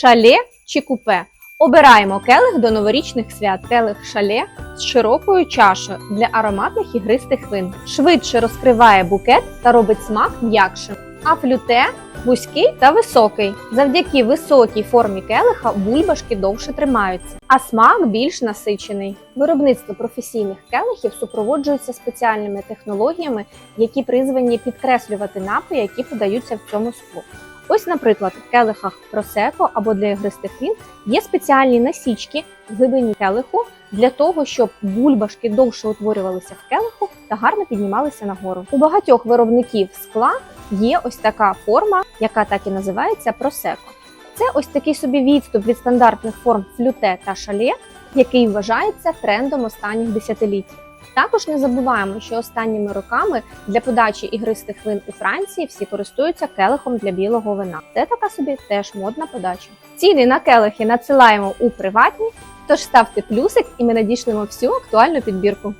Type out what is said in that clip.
Шале чи купе. Обираємо келих до новорічних свят. Келих шале з широкою чашею для ароматних ігристих вин. Швидше розкриває букет та робить смак м'якшим. А флюте вузький та високий. Завдяки високій формі келиха бульбашки довше тримаються, а смак більш насичений. Виробництво професійних келихів супроводжується спеціальними технологіями, які призвані підкреслювати напої, які подаються в цьому склу. Ось, наприклад, в келихах просеко або для ігристих він є спеціальні насічки в глибині келиху для того, щоб бульбашки довше утворювалися в келиху та гарно піднімалися нагору. У багатьох виробників скла є ось така форма, яка так і називається просеко. Це ось такий собі відступ від стандартних форм флюте та шале, який вважається трендом останніх десятиліть. Також не забуваємо, що останніми роками для подачі ігристих вин у Франції всі користуються келихом для білого вина. Це така собі теж модна подача. Ціни на келихи надсилаємо у приватні, тож ставте плюсик і ми надішлемо всю актуальну підбірку.